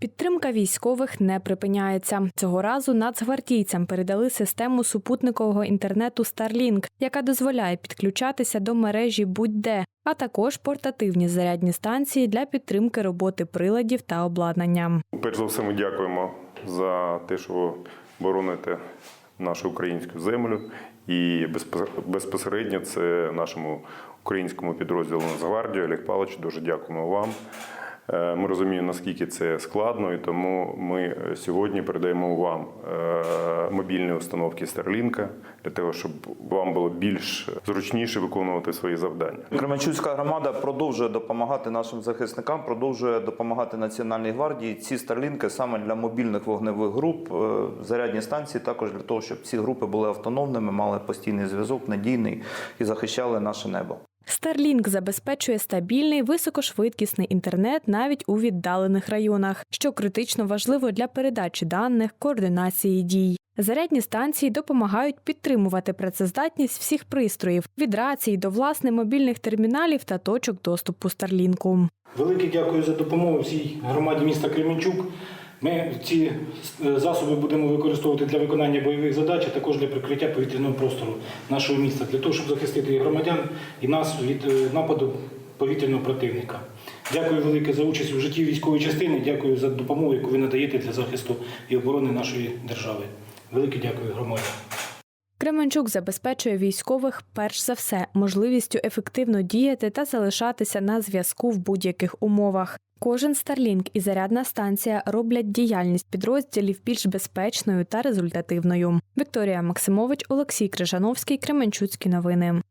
Підтримка військових не припиняється. Цього разу нацгвардійцям передали систему супутникового інтернету Starlink, яка дозволяє підключатися до мережі будь-де, а також портативні зарядні станції для підтримки роботи приладів та обладнання. Перш за все, ми дякуємо за те, що ви бороните нашу українську землю. І безпос- безпосередньо це нашому українському підрозділу Нацгвардії Олег Павлович, дуже дякуємо вам. Е, Ми розуміємо, наскільки це складно, і тому ми е, сьогодні передаємо вам е, мобільні установки Starlink для того, щоб вам було більш зручніше виконувати свої завдання. Кременчуцька громада продовжує допомагати нашим захисникам, продовжує допомагати Національній гвардії. Ці старлінки саме для мобільних вогневих груп, зарядні станції також для того, щоб ці групи були автономними, мали постійний зв'язок, надійний і захищали наше небо. Starlink забезпечує стабільний високошвидкісний інтернет навіть у віддалених районах, що критично важливо для передачі даних, координації дій. Зарядні станції допомагають підтримувати працездатність всіх пристроїв від рацій до власне мобільних терміналів та точок доступу Starlink. Велике дякую за допомогу всій громаді міста Кременчук. Ми ці е, засоби будемо використовувати для виконання бойових задач, а також для прикриття повітряного простору нашого міста, для того, щоб захистити громадян і нас від е, нападу повітряного противника. Дякую велике за участь у житті військової частини. Дякую за допомогу, яку ви надаєте для захисту і оборони нашої держави. Велике дякую громаді. Кременчук забезпечує військових перш за все можливістю ефективно діяти та залишатися на зв'язку в будь-яких умовах. Кожен Starlink і зарядна станція роблять діяльність підрозділів більш безпечною та результативною. Вікторія Максимович, Олексій Крижановський, Кременчуцькі новини.